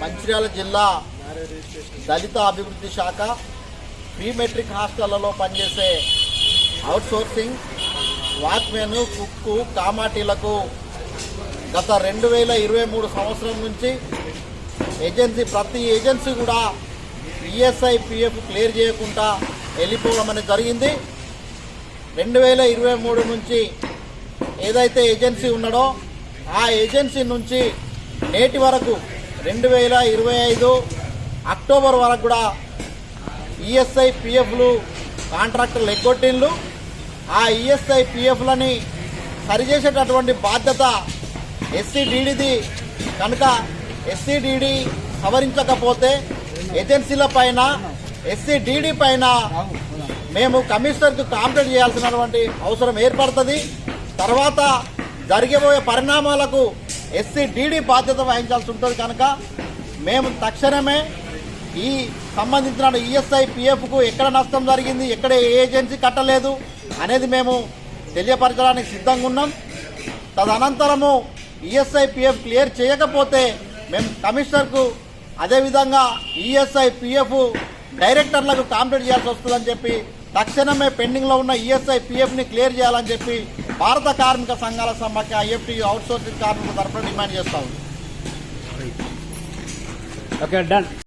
మంచిర్యాల జిల్లా దళిత అభివృద్ధి శాఖ ప్రీ మెట్రిక్ హాస్టళ్ళలో పనిచేసే అవుట్సోర్సింగ్ వాచ్మెన్ కుక్కు కామాటీలకు గత రెండు వేల ఇరవై మూడు సంవత్సరం నుంచి ఏజెన్సీ ప్రతి ఏజెన్సీ కూడా ఈఎస్ఐ పిఎఫ్ క్లియర్ చేయకుండా వెళ్ళిపోవడం అనేది జరిగింది. రెండు వేల ఇరవై మూడు నుంచి ఏదైతే ఏజెన్సీ ఉన్నాడో ఆ ఏజెన్సీ నుంచి నేటి వరకు రెండు వేల ఇరవై ఐదు అక్టోబర్ వరకు కూడా ఈఎస్ఐ పిఎఫ్లు కాంట్రాక్టర్లు ఎగ్గొట్టిండ్లు ఆ ఈఎస్ఐ పిఎఫ్లని సరిచేసేటటువంటి బాధ్యత ఎస్సీడీడీది. కనుక ఎస్సీడీడీ సవరించకపోతే ఏజెన్సీల పైన ఎస్సీడీడీ పైన మేము కమిషనర్కు కాంప్లైంట్ చేయాల్సినటువంటి అవసరం ఏర్పడుతుంది. తర్వాత జరిగబోయే పరిణామాలకు ఎస్సీడీడీ బాధ్యత వహించాల్సి ఉంటుంది కనుక మేము తక్షణమే ఈ సంబంధించిన ఈఎస్ఐ పిఎఫ్కు ఎక్కడ నష్టం జరిగింది ఎక్కడ ఏ ఏజెన్సీ కట్టలేదు అనేది మేము తెలియపరచడానికి సిద్ధంగా ఉన్నాం. తదనంతరము ఈఎస్ఐ పిఎఫ్ క్లియర్ చేయకపోతే మేము కమిషనర్కు అదేవిధంగా ఈఎస్ఐ పిఎఫ్ డైరెక్టర్లకు కాంప్లీట్ చేయాల్సి వస్తుందని చెప్పి తక్షణమే పెండింగ్లో ఉన్న ఈఎస్ఐ పిఎఫ్ని క్లియర్ చేయాలని చెప్పి భారత కార్మిక సంఘాల సమాఖ్య ఐఎఫ్టీ అవుట్సోర్సింగ్ కార్మికుల తరఫున డిమాండ్ చేస్తా ఉంది. Okay done